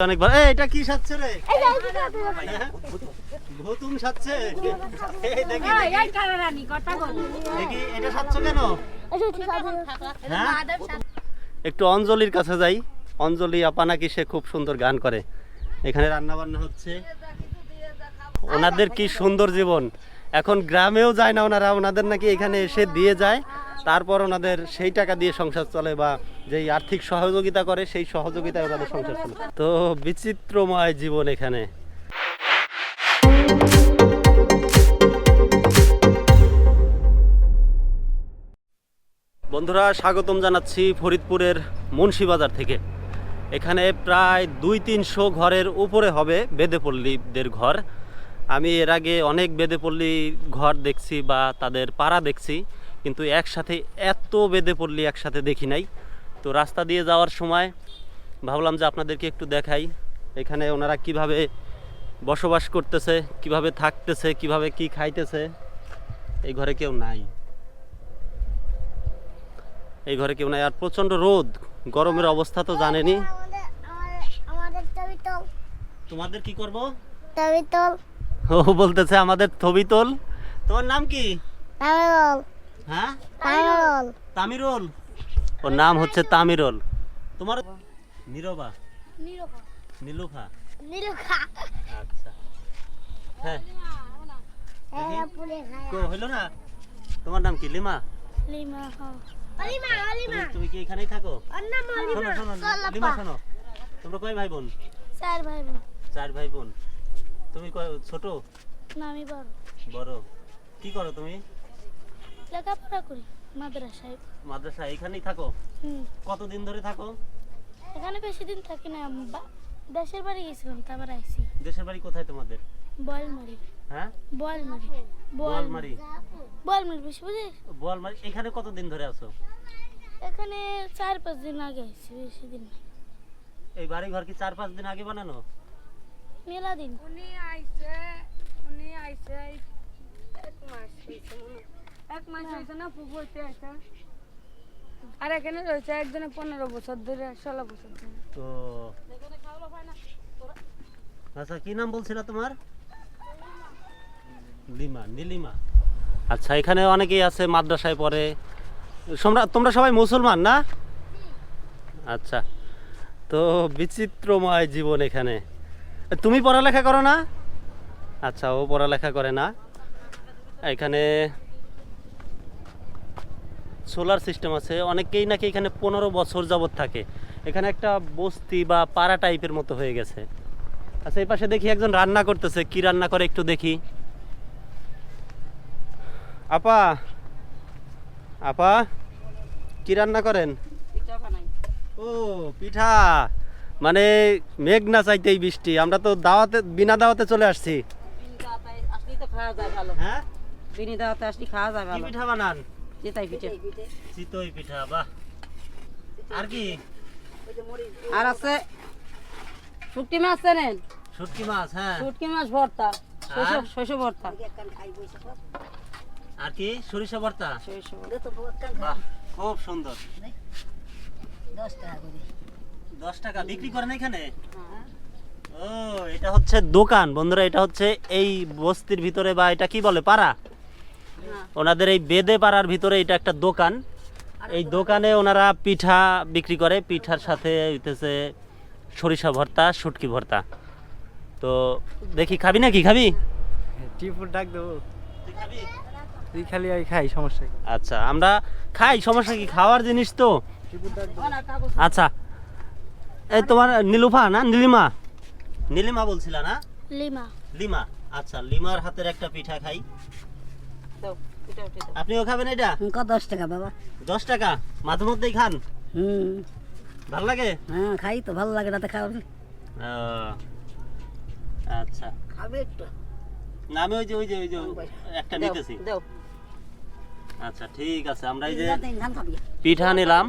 অনেকবার এই এটা কি রে হ্যাঁ? ভুতুম এই দেখি এটা কেন হ্যাঁ একটু অঞ্জলির কাছে যাই অঞ্জলি আপা নাকি সে খুব সুন্দর গান করে এখানে রান্না বান্না হচ্ছে ওনাদের কি সুন্দর জীবন এখন গ্রামেও যায় না ওনারা, ওনাদের নাকি এখানে এসে দিয়ে যায়। তারপর ওনাদের সেই টাকা দিয়ে সংসার চলে বা যেই আর্থিক সহযোগিতা করে, সেই সহযোগিতায় ওনাদের সংসার চলে। তো বিচিত্রময় জীবন এখানে। বন্ধুরা, স্বাগতম জানাচ্ছি ফরিদপুরের মুন্সিবাজার থেকে। এখানে প্রায় দুই তিনশো ঘরের উপরে হবে বেদেপল্লীদের ঘর। আমি এর আগে অনেক বেদেপল্লী ঘর দেখছি বা তাদের পাড়া দেখছি কিন্তু একসাথে এত বেদেপল্লী একসাথে দেখি নাই। তো রাস্তা দিয়ে যাওয়ার সময় ভাবলাম যে আপনাদেরকে একটু দেখাই এখানে ওনারা কীভাবে বসবাস করতেছে কীভাবে থাকতেছে কীভাবে কি খাইতেছে। এই ঘরে কেউ নাই। এই ঘরে কেউ নাই। আর প্রচণ্ড রোদ গরমের অবস্থা তো জানেনি তোমাদের কি করব? ও বলতেছে আমাদের ছবি তোল তোমার নাম কি? তামিরল। হ্যাঁ? তামিরল। তামিরুল? ওর নাম হচ্ছে তামিরুল। তোমার নীরবা? নিরোখা নীলুফা? নিরোখা আচ্ছা। হ্যাঁ। খায়। কো হইল না? তোমার নাম কি? লিমা? লিমা অলিমা অলিমা তুমি কি এখানেই থাকো? অন্য শোনো শোনো লিমা শোনো। তোমরা কয় ভাই বোন? স্যার ভাই বোন। চার ভাই বোন। তুমি কয় না আমি বড়। বড়। কি করো তুমি? লেখাপড়া করি মাদ্রাসায়। মাদ্রাসা এখানেই থাকো? কতদিন ধরে থাকো? এখানে বেশি দিন থাকি না দেশের বাড়ি গেছিলাম তারপর আইসি দেশের বাড়ি কোথায় তোমাদের? বলমারি হ্যাঁ? বলমারি বলমারি বলমারি বেশি বুঝিস বোয়ালমারি এখানে কতদিন ধরে আছো? এখানে চার পাঁচ দিন আগে আইসি বেশি দিন এই বাড়ি ঘর কি চার পাঁচ দিন আগে বানানো? মেলা দিন উনি আইছে উনি আইছে এক মাস হয়েছে এক মাস হয়েছে না হইতে আইছে। আর এখানে রয়েছে একজনে পনেরো বছর ধরে ষোলো বছর ধরে। তো আচ্ছা কি নাম বলছিল তোমার? লিমা নীলিমা। আচ্ছা এখানে অনেকেই আছে মাদ্রাসায় পড়ে। তোমরা তোমরা সবাই মুসলমান না? আচ্ছা তো বিচিত্রময় জীবন এখানে। তুমি পড়ালেখা করো না? আচ্ছা ও পড়ালেখা করে না। এখানে সোলার সিস্টেম আছে। অনেকেই নাকি এখানে পনেরো বছর যাবত থাকে। এখানে একটা বস্তি বা পাড়া টাইপের মতো হয়ে গেছে। আচ্ছা এই পাশে দেখি একজন রান্না করতেছে। কি রান্না করে একটু দেখি। আপা আপা কি রান্না করেন? ও পিঠা। মানে মেঘ না চাইতেই বৃষ্টি। আমরা তো দাওয়াতে বিনা দাওয়াতে চলে আসছি। আসলেই তো খাওয়া যায় ভালো হ্যাঁ? বিনি দাওয়াতে আসলে খাওয়া যায় ভালো পিঠা বানান? পিঠে চিতই পিঠা বাহ। আর কি? আর আছে শুটকি মাছ চেনেন শুটকি মাছ হ্যাঁ। শুটকি মাছ ভর্তা? শস্য ভর্তা। আর কি? সরিষা ভর্তা? বাহ খুব সুন্দর। দশ টাকা বিক্রি করেন এখানে? ও এটা হচ্ছে দোকান। বন্ধুরা এটা হচ্ছে এই বস্তির ভিতরে বা এটা কি বলে পাড়া? ওনাদের এই বেদে পাড়ার ভিতরে এটা একটা দোকান। এই দোকানে ওনারা পিঠা বিক্রি করে। পিঠার সাথে হইতেছে সরিষা ভর্তা শুটকি ভর্তা। তো দেখি খাবি নাকি? খাবি? টিপুর ডাক দেবো। তুই খালি আমি খাই সমস্যা আচ্ছা আমরা খাই সমস্যা কি? খাওয়ার জিনিস তো। আচ্ছা এই তোমার নীলুফা না নীলিমা নীলিমা বলছিলা না লিমা লিমা আচ্ছা লিমার হাতের একটা পিঠা খাই আপনিও খাবেন এটা কত দশ টাকা বাবা দশ টাকা মাঝে মধ্যেই খান হুম ভালো লাগে হ্যাঁ খাই তো ভালো লাগে রাতে খাওয়া ও, আচ্ছা খাবে একটু না আমি ওই যে ওই যে ওই যে একটা নিতেছি দাও আচ্ছা ঠিক আছে আমরা এই যে পিঠা নিলাম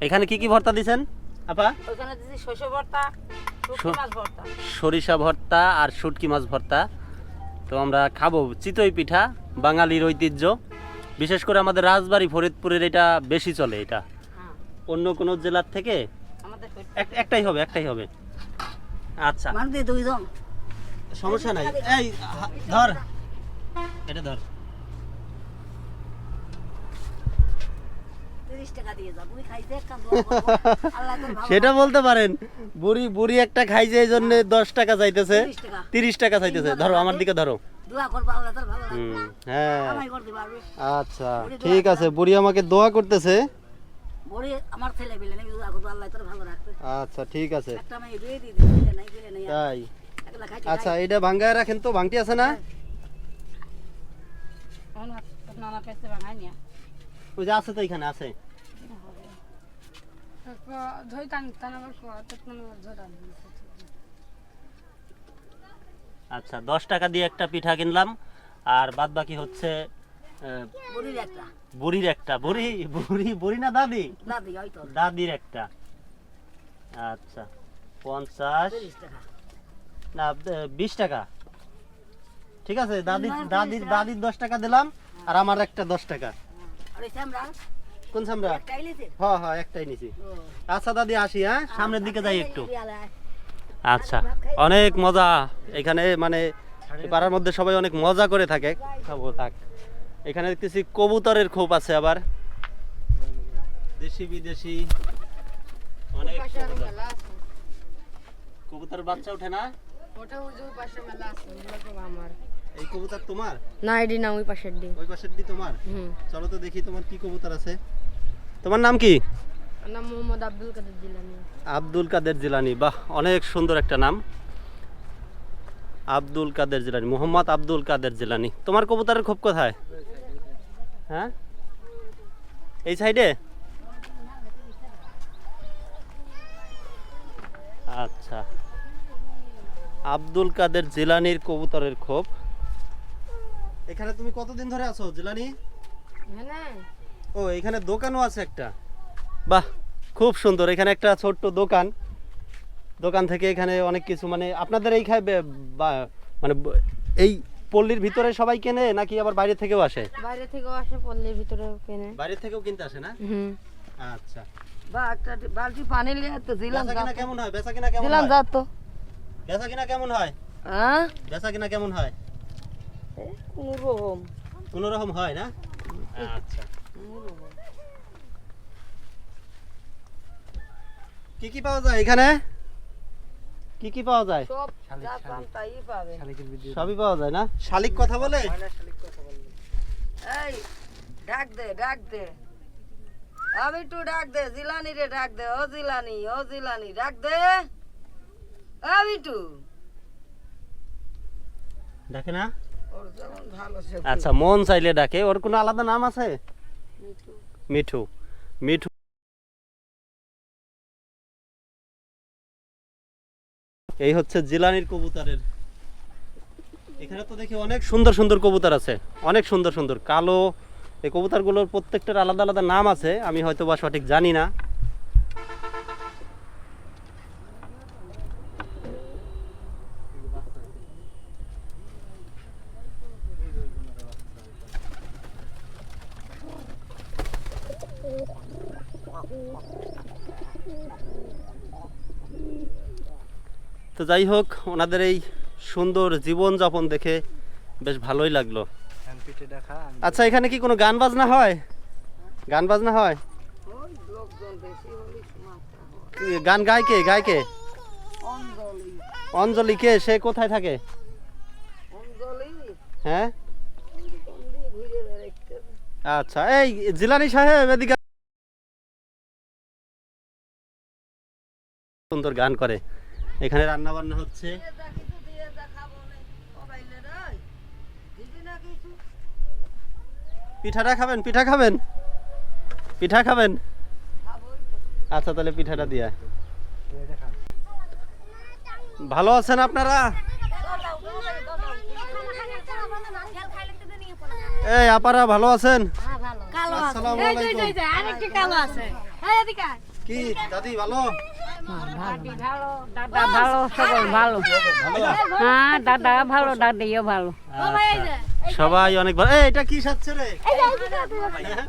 এখানে কি কি ভর্তা দিছেন আপা? ওখানে দিছি ভর্তা শুটকি মাছ ভর্তা। সরিষা ভর্তা আর শুটকি মাছ ভর্তা। তো আমরা খাব চিতই পিঠা বাঙালির ঐতিহ্য। বিশেষ করে আমাদের রাজবাড়ি ফরিদপুরের এটা বেশি চলে এটা। হ্যাঁ। অন্য কোনো জেলার থেকে? আমাদের একটাই হবে একটাই হবে। আচ্ছা। সমস্যা নাই। এই ধর। এটা ধর তিরিশ টাকা দিয়ে যা বুড়ি খাইতে একটা দোয়া করব। আল্লাহ তোর ভালো সেটা বলতে পারেন। বুড়ি বুড়ি একটা খাইছে এই জন্য দশ টাকা চাইতেছে তিরিশ টাকা। চাইতেছে। ধরো আমার দিকে ধরো। হ্যাঁ। আচ্ছা ঠিক আছে। বুড়ি আমাকে দোয়া করতেছে। আচ্ছা ঠিক আছে। তাই। আচ্ছা এটা ভাঙ্গায় রাখেন তো ভাঙটি আছে না? ওই যে আছে তো এখানে আছে ধরি টান টান আবার ধরান আচ্ছা দশ টাকা দিয়ে একটা পিঠা কিনলাম আর বাদ বাকি হচ্ছে বুড়ির একটা। বুড়ি বুড়ি বুড়ি না দাদি? দাদি দাদির একটা। আচ্ছা পঞ্চাশ। না বিশ টাকা। ঠিক আছে দাদি দাদির দাদির দশ টাকা দিলাম আর আমার একটা দশ টাকা। কোন সামরা হ্যাঁ হ্যাঁ একটাই নিছি। আচ্ছা দাদি আসি হ্যাঁ? সামনের দিকে যাই একটু। আচ্ছা অনেক মজা। এখানে মানে পাড়ার মধ্যে সবাই অনেক মজা করে থাকে। খাব থাক। এখানে দেখতেছি কবুতরের খোপ আছে আবার। দেশি বিদেশি। অনেক কবুতর। বাচ্চা ওঠে না? ওটা ওই পাশে মেলা আছে আমার। এই কবুতর তোমার? না এডি না ওই পাশের দিন ওই পাশের দি তোমার? হুম। চলো তো দেখি তোমার কি কবুতর আছে। তোমার নাম কি? নাম মোহাম্মদ আব্দুল কাদের জিলানি। আব্দুল কাদের জিলানি বাহ অনেক সুন্দর একটা নাম। আব্দুল কাদের জিলানি মোহাম্মদ আব্দুল কাদের জিলানি। তোমার কবুতরের খোপ কোথায়? হ্যাঁ? এই সাইডে? আচ্ছা। আব্দুল কাদের জিলানির কবুতরের খোপ। এখানে তুমি কতদিন ধরে আছো জিলানি? ও এখানে দোকানও আছে একটা। বাহ খুব সুন্দর। এখানে একটা ছোট্ট দোকান। দোকান থেকে এখানে অনেক কিছু মানে আপনাদের এই খায় মানে এই পল্লীর ভিতরে সবাই কেনে নাকি আবার বাইরে থেকেও আসে? বাইরে থেকেও আসে পল্লীর ভিতরে কেনে। বাইরে থেকেও কিনতে আসে না? হুম। আচ্ছা। বা একটা বালতি পানি লিয়ে তো দিলাম কেমন হয়? বেচা কিনা কেমন দিলাম হয়? যা তো বেচা কিনা কেমন হয়? হ্যাঁ বেচা কিনা কেমন হয়? কোন রকম কোনো রকম হয় না? আচ্ছা। কি কি পাওয়া যায় এখানে? কি কি পাওয়া যায়? সবই পাওয়া যায় না? শালিক কথা বলে? এই ডাক দে ডাক দে। আমি একটু ডাক দে জিলানি রে ডাক দে। ও জিলানি ও জিলানি ডাক দে। আমি একটু ডাকে না? আচ্ছা মন চাইলে ডাকে। ওর কোনো আলাদা নাম আছে? মিঠু। মিঠু। এই হচ্ছে জিলানির কবুতরের। এখানে তো দেখি অনেক সুন্দর সুন্দর কবুতর আছে। অনেক সুন্দর সুন্দর। কালো এই কবুতরগুলোর প্রত্যেকটার আলাদা আলাদা নাম আছে। আমি হয়তো বা সঠিক জানি না। তো যাই হোক, ওনাদের এই সুন্দর জীবনযাপন দেখে বেশ ভালোই লাগল। আচ্ছা এখানে কি কোনো গান বাজনা হয়? গান বাজনা হয়? গান গায় কে? গায় কে? অঞ্জলি। কে? সে কোথায় থাকে? হ্যাঁ? আচ্ছা এই জিলানি সাহেব এদিকে সুন্দর গান করে। এখানে রান্না বান্না হচ্ছে। পিঠাটা খাবেন পিঠা খাবেন? পিঠা খাবেন? আচ্ছা তাহলে পিঠাটা দিয়ে ভালো আছেন আপনারা? এই আপারা ভালো আছেন? আসসালামু আলাইকুম। কি দাদি ভালো? দাদা ভালো সকল ভালো হ্যাঁ দাদা ভালো দাদিও ভালো। সবাই অনেক ভালো। এটা কি সাজছে রে? হ্যাঁ?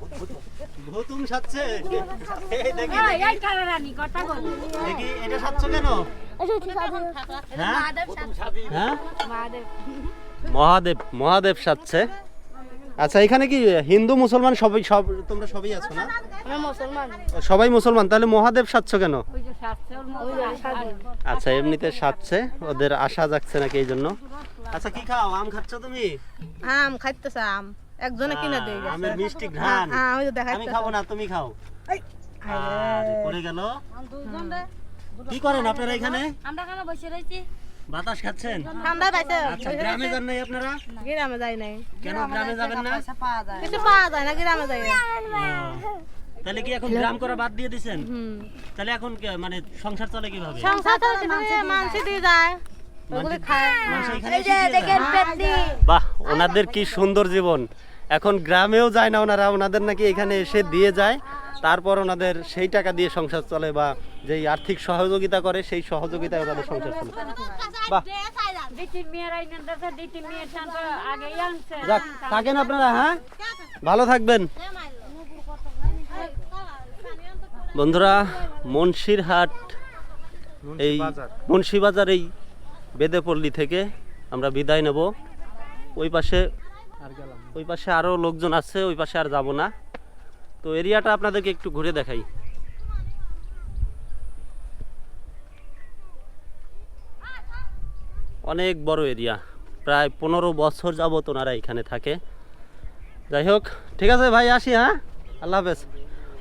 ভুতুম সাজছে। এই দেখি এই কারারানি কথা বল। দেখি এটা সাজছো কেন? হ্যাঁ? হ্যাঁ? মহাদেব মহাদেব সাজছে। আচ্ছা এখানে কি হিন্দু মুসলমান সবাই সব তোমরা সবই আছো না? মুসলমান। সবাই মুসলমান। তাহলে মহাদেব সাজছ কেন? আচ্ছা এমনিতে সাজছে। ওদের আশা যাচ্ছে নাকি এই জন্য? আচ্ছা কি খাও? আম খাচ্ছ তুমি? আম খাইতেছে আম। একজনে কিনে দিয়ে গেছে। আমের মিষ্টি ঘ্রাণ। হ্যাঁ ওই তো আমি খাব না তুমি খাও। আরে, পড়ে গেল। কি করেন আপনারা এখানে? আমরা কেন বসে রয়েছি। বাতাস খাচ্ছেন? ঠান্ডা পাইছে। আচ্ছা গ্রামে যান নাই আপনারা? গ্রামে যাই নাই। কেন গ্রামে যাবেন না? কিছু পাওয়া যায় না গ্রামে যাই না। তাহলে কি এখন গ্রাম করা বাদ দিয়ে দিছেন? তাহলে এখন কি- মানে সংসার চলে কীভাবে? সংসার তো মানসি দিয়ে যায়। ওগুলি খায়। মানুষ দিয়ে যায়? বাহ ওনাদের কি সুন্দর জীবন। এখন গ্রামেও যায় না ওনারা ওনাদের নাকি এখানে এসে দিয়ে যায় তারপর ওনাদের সেই টাকা দিয়ে সংসার চলে বা যেই আর্থিক সহযোগিতা করে সেই সহযোগিতায় ওনাদের সংসার চলে। বাহ। আনছে। যাক থাকেন আপনারা হ্যাঁ? ভালো থাকবেন। বন্ধুরা মুন্সিরহাট এই মুন্সিবাজার এই বেদেপল্লী থেকে আমরা বিদায় নেব। ওই পাশে ওই পাশে আরও লোকজন আছে, ওই পাশে আর যাব না। তো এরিয়াটা আপনাদেরকে একটু ঘুরে দেখাই। অনেক বড় এরিয়া। প্রায় পনেরো বছর যাবত ওনারা এখানে থাকে। যাই হোক, ঠিক আছে ভাই, আসি হ্যাঁ? আল্লাহ হাফেজ।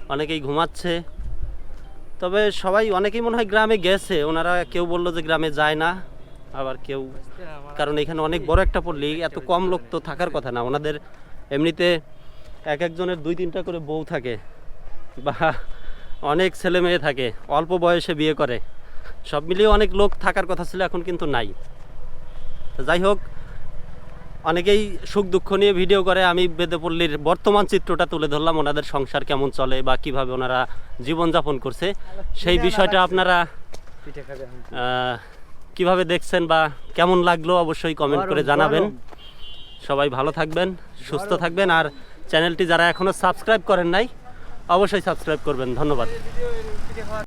অনেকেই ঘুমাচ্ছে। তবে সবাই, অনেকেই মনে হয় গ্রামে গেছে। ওনারা কেউ বলল যে গ্রামে যায় না। আবার কেউ কারণ এখানে অনেক বড় একটা পল্লী এত কম লোক তো থাকার কথা না। ওনাদের এমনিতে এক একজনের দুই তিনটা করে বউ থাকে বা অনেক ছেলে মেয়ে থাকে অল্প বয়সে বিয়ে করে। সব মিলিয়ে অনেক লোক থাকার কথা ছিল এখন কিন্তু নাই। যাই হোক অনেকেই সুখ দুঃখ নিয়ে ভিডিও করে আমি বেদেপল্লীর বর্তমান চিত্রটা তুলে ধরলাম ওনাদের সংসার কেমন চলে বা কীভাবে ওনারা জীবনযাপন করছে। সেই বিষয়টা আপনারা কীভাবে দেখছেন বা কেমন লাগল অবশ্যই কমেন্ট করে জানাবেন। সবাই ভালো থাকবেন সুস্থ থাকবেন আর চ্যানেলটি যারা এখনও সাবস্ক্রাইব করেন নাই অবশ্যই সাবস্ক্রাইব করবেন। ধন্যবাদ।